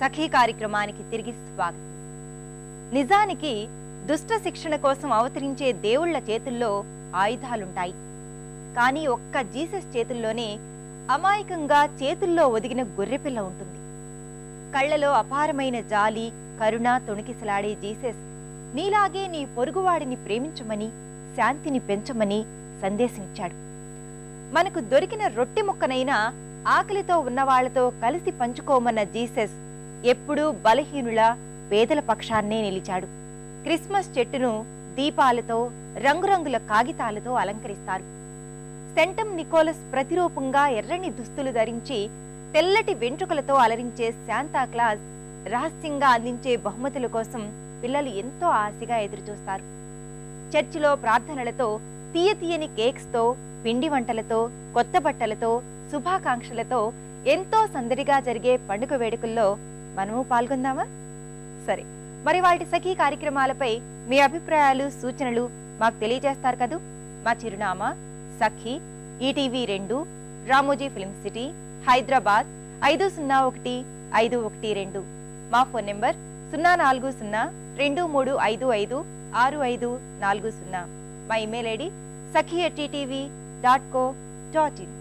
సఖీ కార్యక్రమానికి తిరిగి స్వాగతం. నిజానికి దుష్ట శిక్షణ కోసం అవతరించే దేవుళ్ళ చేతుల్లో ఆయుధాలుంటాయి. కానీ ఒక్క జీసస్ చేతుల్లోనే అమాయకంగా చేతుల్లో ఒదిగిన గొర్రెపిల్ల ఉంటుంది. కళ్ళలో అపారమైన జాలి కరుణ తొణికిసలాడే జీసస్ నీలాగే నీ పొరుగువాడిని ప్రేమించమని శాంతిని పెంచమని సందేశమిచ్చాడు. మనకు దొరికిన రొట్టె ముక్కనైనా ఆకలితో ఉన్నవాళ్ళతో కలిసి పంచుకోమన్న జీసస్ ఎప్పుడూ బలహీనుల పేదల పక్షాన్నే నిలిచాడు. క్రిస్మస్ చెట్టును దీపాలతో రంగురంగుల కాగితాలతో అలంకరిస్తారు. సెంటమ్ నికోలస్ ప్రతిరూపంగా ఎర్రని దుస్తులు ధరించి తెల్లటి వెంట్రుకలతో అలరించే శాంతాక్లాస్ రహస్యంగా అందించే బహుమతుల కోసం పిల్లలు ఎంతో ఆశగా ఎదురుచూస్తారు. చర్చిలో ప్రార్థనలతో తీయ తీయని కేక్స్తో పిండి వంటలతో కొత్త బట్టలతో శుభాకాంక్షలతో ఎంతో సందడిగా జరిగే పండుగ వేడుకల్లో మనము పాల్గొందామా? సరే. మరి వాటి సఖీ కార్యక్రమాలపై మీ అభిప్రాయాలు సూచనలు మాకు తెలియజేస్తారు కదూ? మా చిరునామా సఖీ ఈటీవీ రెండు రామోజీ ఫిల్మ్ సిటీ హైదరాబాద్ ఐదు సున్నా ఒకటి ఐదు ఒకటి రెండు. మా ఫోన్ నెంబర్ సున్నా నాలుగు సున్నా రెండు మూడు ఐదు ఐదు ఆరు ఐదు నాలుగు సున్నా. మా email ID Sakhi at dot co dot in.